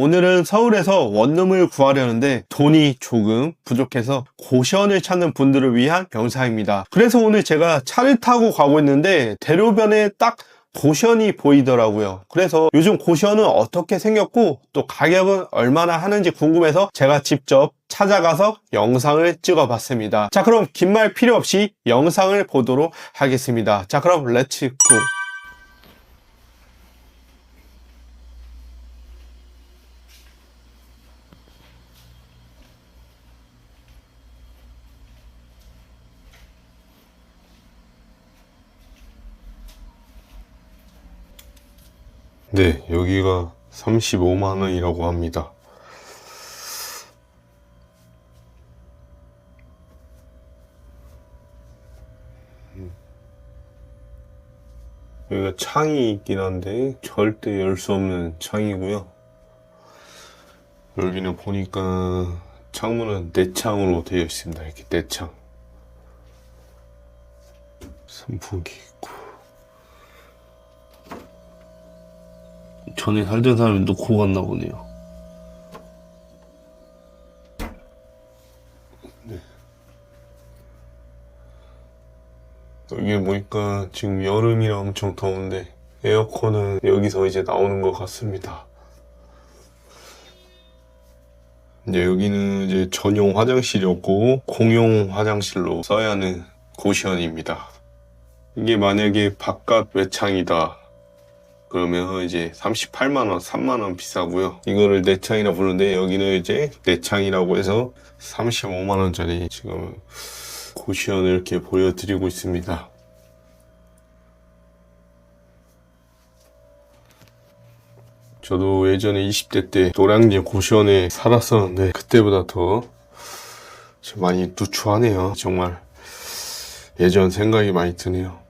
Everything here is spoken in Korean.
오늘은 서울에서 원룸을 구하려는데 돈이 조금 부족해서 고시원을 찾는 분들을 위한 영상입니다. 그래서 오늘 제가 차를 타고 가고 있는데 대로변에 딱 고시원이 보이더라고요. 그래서 요즘 고시원은 어떻게 생겼고 또 가격은 얼마나 하는지 궁금해서 제가 직접 찾아가서 영상을 찍어 봤습니다. 자, 그럼 긴 말 필요 없이 영상을 보도록 하겠습니다. 자, 그럼 렛츠 고! 네, 여기가 35만 원이라고 합니다. 음. 여기가 창이 있긴 한데 절대 열 수 없는 창이고요. 여기는 보니까 창문은 내창으로 되어 있습니다. 이렇게 내창. 선풍기 있고. 전에 살던 사람이 놓고 갔나 보네요. 여기 보니까 지금 여름이라 엄청 더운데 에어컨은 여기서 이제 나오는 것 같습니다. 이제 여기는 이제 전용 화장실이었고 공용 화장실로 써야 하는 고시원입니다. 이게 만약에 바깥 외창이다. 그러면 이제 38만원, 3만원 비싸고요. 이거를 내창이라 부르는데 여기는 이제 내창이라고 해서 35만원짜리 지금 고시원을 이렇게 보여드리고 있습니다. 저도 예전에 20대 때 노량진 고시원에 살았었는데 그때보다 더 많이 누추하네요. 정말 예전 생각이 많이 드네요.